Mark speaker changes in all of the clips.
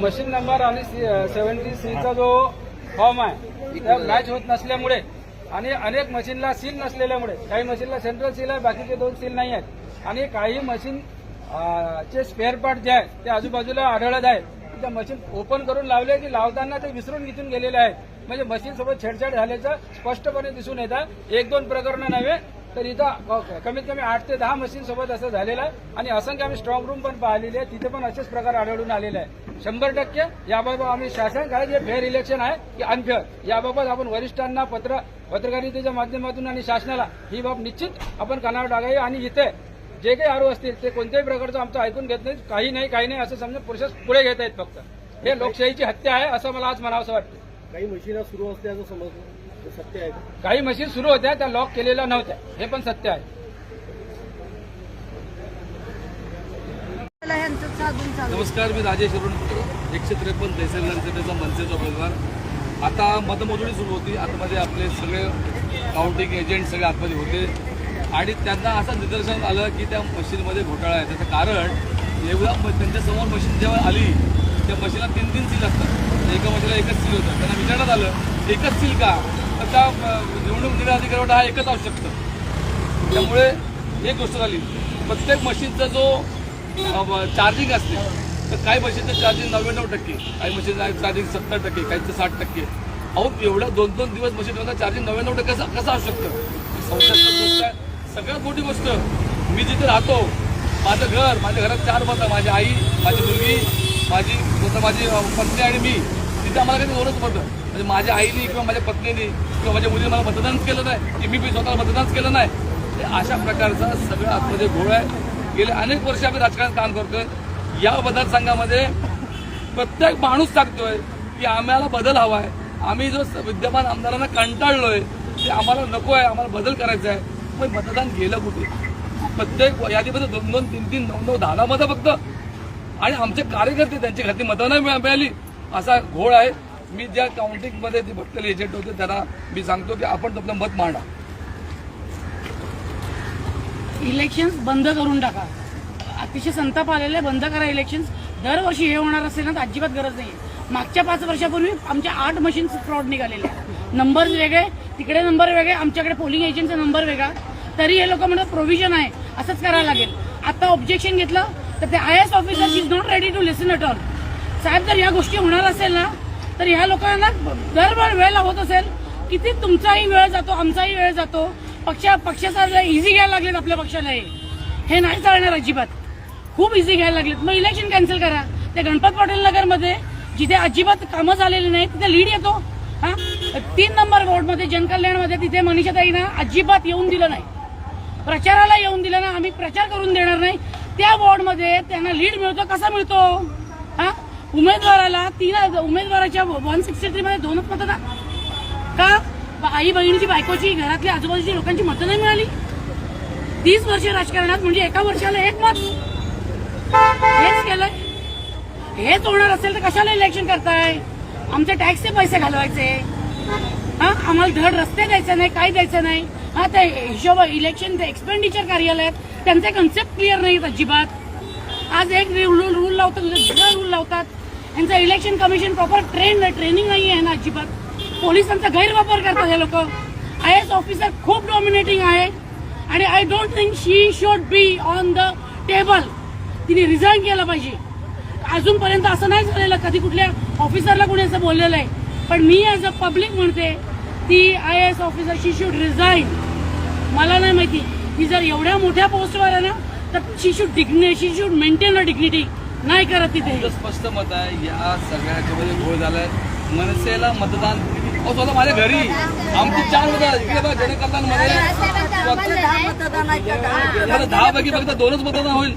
Speaker 1: Machine number आणि seventy सीचा जो फॉर्म आहे त्या मॅच होत नसल्यामुळे आणि अनेक मशीनला सील नसलेल्यामुळे काही मशीनला सेंट्रल सील आहे बाकीचे दोन सील नाही आहेत. आणि काही मशीन चे स्पेअर पार्ट जे आहे ते आजूबाजूला आढळत आहेत. त्या मशीन ओपन करून लावले की लावताना ते विसरून इथून गेलेले आहेत. म्हणजे मशीन सोबत छेडछाड झाल्याचं स्पष्टपणे दिसून येतं. एक दोन प्रकरणं नव्हे तर इथं कमीत कमी आठ ते दहा मशीन सोबत असं झालेलं आहे. आणि असंख्य आम्ही स्ट्रॉंग रूम पण पाहिलेली आहे तिथे पण असेच प्रकार आढळून आलेले आहे शंभर टक्के याबाबत आम्ही शासन काय जे फेअर इलेक्शन आहे की अनफेअर याबाबत आपण वरिष्ठांना पत्र पत्रकारितेच्या माध्यमातून आणि शासनाला ही बाब निश्चित आपण कानावर टाकावी. आणि इथे जे काही आरोप असतील ते कोणत्याही प्रकारचं आमचं ऐकून घेत नाही काही नाही काही नाही असं समजा प्रोसेस पुढे घेत आहेत फक्त. हे लोकशाहीची हत्या आहे असं मला आज म्हणावं वाटतं.
Speaker 2: काही मशीना सुरू असल्याचं समजलं. सत्य आहे. का?
Speaker 1: काही मशीन सुरू होत्या त्या लॉक केलेल्या नव्हत्या. हे पण सत्य आहे.
Speaker 3: ह्यांचं साधून चालू
Speaker 4: नमस्कार मी राजेश अरुण एकशे त्रेपन्न तहसील विधानसभेचा मनसेचा उमेदवार आता मतमोजणी सुरू होती. आतमध्ये आपले सगळे काउंटिंग एजंट सगळे आतमध्ये होते. आणि त्यांना असं निदर्शन आलं की त्या मशीनमध्ये घोटाळा आहे. त्याचं कारण एवढा म- त्यांच्यासमोर मशीन जेव्हा आली त्या मशीनला तीन तीन सील असतात. एका मशीनला एकच सील होतं. त्यांना विचारण्यात आलं एकच सील का? तर त्या निवडणूक निर्णय अधिकारी हा एकच असू शकतं. त्यामुळे एक गोष्ट झाली. प्रत्येक मशीनचा जो चार्जिंग असते तर काही मशीनचं चार्जिंग नव्याण्णव टक्के काही मशीनचं चार्जिंग सत्तर टक्के काहीचं साठ टक्के. अहो एवढ्या दोन दोन दिवस मशीन चार्जिंग नव्याण्णव टक्के कसं असू शकतं? संशयास्पद गोष्ट आहे. सगळ्यात मोठी गोष्ट मी जिथे राहतो माझं घर माझ्या घरात चार मतं माझी आई माझी मुलगी माझी माझी पत्नी आणि मी ते आम्हाला काही दोनच पडतं म्हणजे माझ्या आईने किंवा माझ्या पत्नीने किंवा माझ्या मुलीने मला मतदानच केलं नाही की मी बी स्वतःला मतदानच केलं नाही. ते अशा प्रकारचा सगळं आतमध्ये घोळ आहे गेले अनेक वर्ष आम्ही राजकारणात काम करतोय. या मतदारसंघामध्ये प्रत्येक माणूस सांगतोय की आम्हाला बदल हवा आहे. आम्ही जो स- विद्यमान आमदारांना कंटाळलोय ते आम्हाला नको आहे आम्हाला बदल करायचा आहे. पण मतदान गेलं कुठे? प्रत्येक यादीमध्ये दोन दोन तीन तीन नऊ नऊ दहा दहा मतं फक्त. आणि आमचे कार्यकर्ते त्यांची घातली मतं नाही मिळा- मिळाली. असा घोळ आहे. मी ज्या काउंटिंगमध्ये ते भटलेले एजंट होते त्यांना मी सांगतो की आपण तुमचं मत मांडा.
Speaker 5: इलेक्शन बंद करून टाका. अतिशय संताप आलेले बंद करा इलेक्शन दरवर्षी हे होणार असेल ना तर अजिबात गरज नाही मागच्या पाच वर्षापूर्वी आमच्या आठ मशीन फ्रॉड निघालेले नंबर वेगळे तिकडे नंबर वेगळे आमच्याकडे पोलिंग एजंटचा नंबर वेगळा. तरी हे लोक म्हणतात प्रोव्हिजन आहे. असंच करायला लागेल. आता ऑब्जेक्शन घेतलं तर ते I S officer is not ready to listen at all साहेब जर या गोष्टी होणार असेल ना तर ह्या लोकांना दरवेळ वेळ होत असेल. किती तुमचाही वेळ जातो आमचाही वेळ जातो. पक्षा पक्षाचा इझी घ्यायला लागलेत आपल्या पक्षाला हे. हे नाही चालणार अजिबात. खूप इझी घ्यायला लागलेत. मग इलेक्शन कॅन्सल करा. त्या गणपत पाटील नगरमध्ये जिथे अजिबात कामं झालेली नाही तिथे लीड येतो. हा? तीन नंबर वॉर्डमध्ये जनकल्याणमध्ये तिथे मनीषाताईना अजिबात येऊन दिलं नाही. प्रचाराला येऊन दिलं ना आम्ही प्रचार करून देणार नाही. त्या वॉर्डमध्ये त्यांना लीड मिळतो कसा मिळतो? हा? उमेदवाराला तीन उमेदवाराच्या वन सिक्स्टी थ्री मध्ये दोनच मतदान का? आई बहिणीची बायकोची घरातल्या आजूबाजूची लोकांची मतं नाही मिळाली? तीस वर्ष राजकारणात म्हणजे एका वर्षाला एक मत? हेच केलंय. हेच होणार असेल तर कशाला इलेक्शन करताय? आमचे टॅक्सचे पैसे घालवायचे. हा? आम्हाला धड रस्ते द्यायचे नाही काय द्यायचं नाही. हा ते हिशोब इलेक्शन एक्सपेंडिचर कार्यालयात त्यांचे कन्सेप्ट क्लिअर नाहीत अजिबात. आज एक रूल रूल लावतात दुसरा रूल लावतात. यांचं election commission proper train training नाही आहे ना अजिबात. पोलिसांचा गैरवापर करतात हे लोक. आय एस ऑफिसर खूप डॉमिनेटिंग आहे. आणि I don't think she should be on the table तिने रिझाईन केलं पाहिजे. अजूनपर्यंत असं नाही झालेलं. कधी कुठल्या ऑफिसरला कुणी असं बोललेलं आहे. पण मी ॲज अ पब्लिक म्हणते ती I S officer she should resign मला नाही माहिती. ती जर एवढ्या मोठ्या पोस्टवर आहे ना तर she should dignity she should maintain a dignity नाही करत तिथे
Speaker 4: स्पष्ट मत आहे या सगळ्याच्यामध्ये घोळ झालाय मनसेला मतदान अहो स्वतः माझ्या घरी आमची चार मतदान इकडे बघा जनकल्याणमध्ये
Speaker 3: दहा मतदान आहेत का? दहा.
Speaker 4: मला दहा पैकी फक्त दोनच मतदान होईल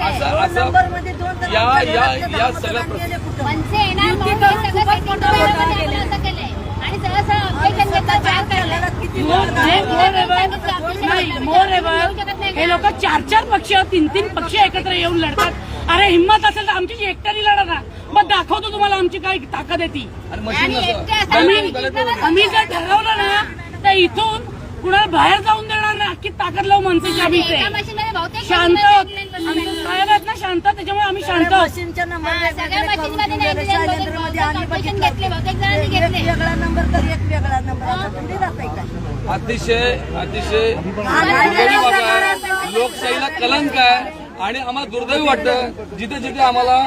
Speaker 4: असं असं
Speaker 3: नंबरमध्ये दोन तर
Speaker 4: या
Speaker 3: आमच्या
Speaker 4: या
Speaker 3: घरातलं
Speaker 4: या
Speaker 3: दहा
Speaker 4: सगळ्या
Speaker 3: मतदान केले कुठं?
Speaker 6: मनसे येणार
Speaker 3: युती
Speaker 6: म्हणून
Speaker 3: करून
Speaker 6: हे सगळं
Speaker 3: खूपच मोठा
Speaker 6: setting
Speaker 3: घोटाळा
Speaker 6: करायला
Speaker 3: केलेला
Speaker 6: असं केलंय. आणि जरासं objection घेतलं, चार
Speaker 3: आपल्याला
Speaker 6: करताय.
Speaker 3: किती
Speaker 5: मोर
Speaker 3: मतदान
Speaker 5: हे
Speaker 3: होतं?
Speaker 5: मोर एबल नाही मोर एबल हे लोक चार चार पक्ष तीन तीन पक्ष एकत्र येऊन लढतात अरे हिंमत असेल तर आमची एकट्याने लढा ना मग दाखवतो तुम्हाला आमची काय ताकद आहे ती.
Speaker 4: आणि मशीन
Speaker 6: आणि
Speaker 4: नसं
Speaker 6: एकटे असं
Speaker 5: आम्ही
Speaker 6: नाही.
Speaker 5: आम्ही जर ठरवलं ना तर इथून कुणाला बाहेर जाऊन देणार नाही. अख्खी ताकद लावू मनसेच्या आम्ही शांत आहोत. साहेब ना शांत. त्याच्यामुळे आम्ही शांत
Speaker 3: मशीनच्या
Speaker 6: हा,
Speaker 3: वेगळा नंबर तर एक वेगळा नंबर का?
Speaker 4: अतिशय अतिशय लोकशाहीला कलंक आहे. आणि आम्हाला दुर्दैवी वाटतं जिथे जिथे आम्हाला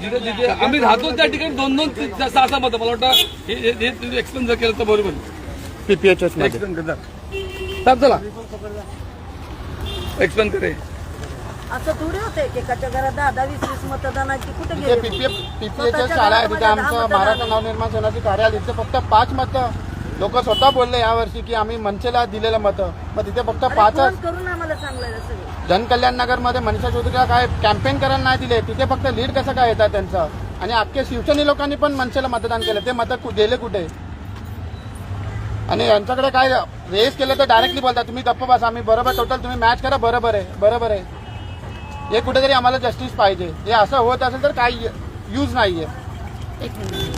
Speaker 4: जिथे जिथे आम्ही राहतो त्या ठिकाणी दोन दोन सहा सहा मतं. मला वाटतं हे हे- हे एक्सप्लेन जर केलं तर बरोबर
Speaker 7: पीपीएचएसमध्ये.
Speaker 4: एक्सप्लेन करतात साहेब चला. एक्सप्लेन करे
Speaker 3: असं थोडी होते एकेकाच्या घरात दहा दहा वीस वीस मतदानाची कुठे
Speaker 7: पीपीएफ पीपीएचएस
Speaker 3: स्वतःच्या
Speaker 7: शाळा आहे तिथे आमचं
Speaker 3: मतदान.
Speaker 7: महाराष्ट्र नवनिर्माण सेनाचे कार्यालय तिथे फक्त पाच मतं लोक स्वतः बोलले यावर्षी की आम्ही मनसेला दिलेलं मतं मग तिथे फक्त पाचच
Speaker 3: करून आम्हाला
Speaker 7: जनकल्याण नगरमध्ये मनीषा चौधरीला काय कॅम्पेन करायला नाही दिले तिथे फक्त लीड कसं काय येतात त्यांचं? आणि अख्खे शिवसेने लोकांनी पण मनसेला मतदान केलं ते मतं गेले कुठे? आणि यांच्याकडे काय रेस केलं तर डायरेक्टली बोलतात तुम्ही गप्प बसा आम्ही बरोबर टोटल तुम्ही मॅच करा बरोबर आहे बरोबर आहे. हे कुठेतरी आम्हाला जस्टिस पाहिजे. हे असं होत असेल तर काही यूज नाहीये.
Speaker 5: एक मिनिट.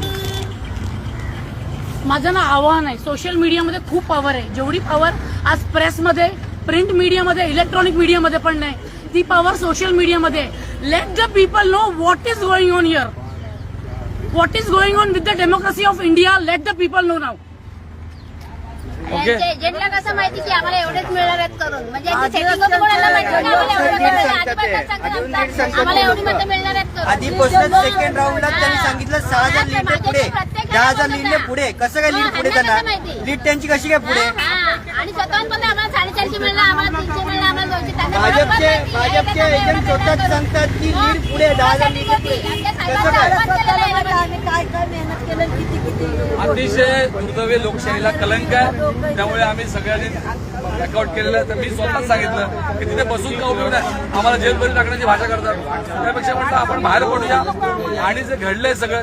Speaker 5: माझं ना आव्हान आहे. सोशल मीडियामध्ये खूप पॉवर आहे. जेवढी पॉवर आज प्रेसमध्ये प्रिंट मीडियामध्ये इलेक्ट्रॉनिक मीडियामध्ये पण नाही ती पॉवर सोशल मीडियामध्ये let the people know what is going on here what is going on with the democracy of India let the people know नाव
Speaker 6: एजंटला कसं माहिती की आम्हाला एवढेच मिळणार आहेत करून. म्हणजे आम्हाला एवढे मतं मिळणार आहेत करून.
Speaker 8: सेकंड राऊंडला त्यांनी सांगितलं सहा हजार लीड पुढे. दहा हजार लीडने पुढे. कसं काय लीड पुढे त्यांना? लीड त्यांची कशी काय पुढे?
Speaker 6: हा, आणि स्वतःहून पण आम्हाला साडेचारशे मिळणार आम्हाला तीनशे मिळणार आम्हाला दोनशे. त्यांना बरोबर
Speaker 8: भाजपचे भाजपचे एजंट
Speaker 6: एवढं
Speaker 8: स्वतःच. सांगतात की लीड पुढे दहा हजार लीड पुढे. कसं काय?
Speaker 6: अपमान केलेला आहे यामध्ये.
Speaker 3: आम्ही काय काय मेहनत केलं किती किती
Speaker 4: अतिशय दुर्दैवी लोकशाहीला कलंक आहे. त्यामुळे आम्ही सगळ्यांनी वर्कआउट केलेलं. आहे तर मी स्वतःच सांगितलं की तिथे बसून का उपयोग नाही आम्हाला जेलमध्ये टाकण्याची भाषा करतात. त्यापेक्षा म्हटलं आपण बाहेर पडूया. आणि जे घडलंय सगळं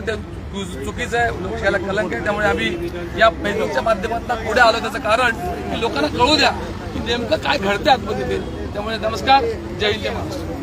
Speaker 4: चुकीचं आहे. लोकशाहीला कलंक आहे. त्यामुळे आम्ही या फेसबुकच्या माध्यमातून पुढे आलो. त्याचं कारण की लोकांना कळू द्या की नेमकं काय घडतं आतमध्ये ते. त्यामुळे नमस्कार. जय हिंद जय महाराष्ट्र.